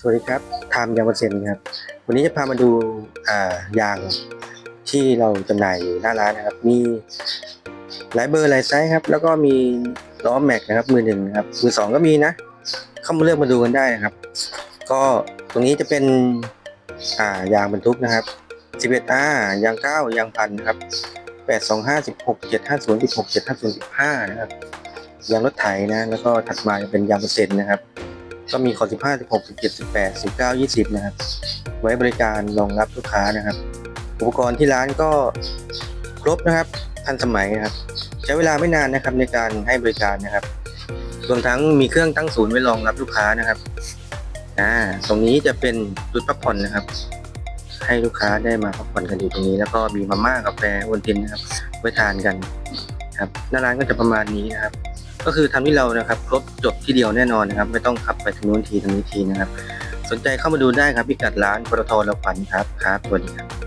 สวัสดีครับไทม์ยางเปอร์เซ็นต์ครับ วันนี้จะพามาดูายางที่เราจำหน่ายอยู่หน้าร้านนะครับ มีหลายเบอร์หลายไซส์ครับ แล้วก็มีล้อแม็กนะครับ มือหนึ่งครับ มือสองก็มีนะ เข้ามาเลือกมาดูกันได้นะครับ ก็ตรงนี้จะเป็นายางบรรทุกนะครับ 11R ยาง 9 ยางพันนะครับ 825 16 750 16 750 15 นะครับ ยางรถไถนะ แล้วก็ถัดมาจะเป็นยางเปอร์เซ็นต์นะครับ ก็มีขอ15 16 17 18 19 20นะครับ ไว้บริการรองรับลูกค้านะครับ อุปกรณ์ที่ร้านก็ครบนะครับทันสมัยนะครับ ใช้เวลาไม่นานนะครับในการให้บริการนะครับรวมทั้งมีเครื่องตั้งศูนย์ไว้รองรับลูกค้านะครับอ่าตรงนี้จะเป็นจุดพักผ่อนนะครับ ให้ลูกค้าได้มาพักผ่อนกันอยู่ตรงนี้ แล้วก็มีมาม่ากาแฟโอนตินนะครับไว้ทานกันครับหน้าร้านก็จะประมาณนี้นะครับ ก็คือทำที่เรานะครับครบจบที่เดียวแน่นอนนะครับ ไม่ต้องขับไปทางนู้นทีทางนี้ทีนะครับ สนใจเข้ามาดูได้ครับพิกัดร้านปตทละขวัญครับครับสวัสดีครับ